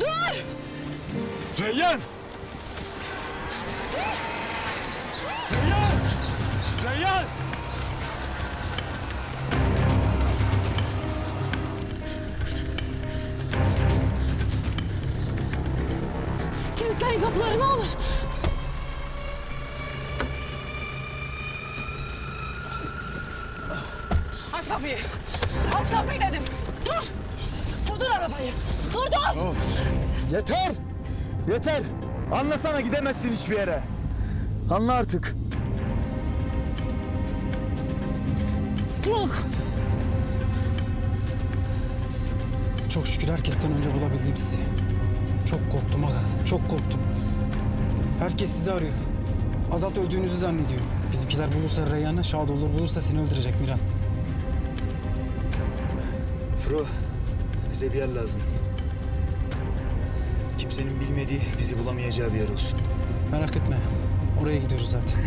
Dur! Reyyan! Reyyan! Reyyan! Kilitleyin kapıları ne olur. Aç kapıyı. Aç kapıyı dedim. Dur. Durdur arabayı. Durdur. Yeter! Yeter! Anlasana gidemezsin hiçbir yere. Anla artık. Bırak. Çok şükür herkesten önce bulabildim sizi. Çok korktum aga, çok korktum. Herkes sizi arıyor. Azat öldüğünüzü zannediyor. Bizimkiler bulursa Reyhan'ı, Şadoğulları bulursa seni öldürecek Miran. Fro, bize bir yer lazım. Kimsenin bilmediği, bizi bulamayacağı bir yer olsun. Merak etme, oraya gidiyoruz zaten.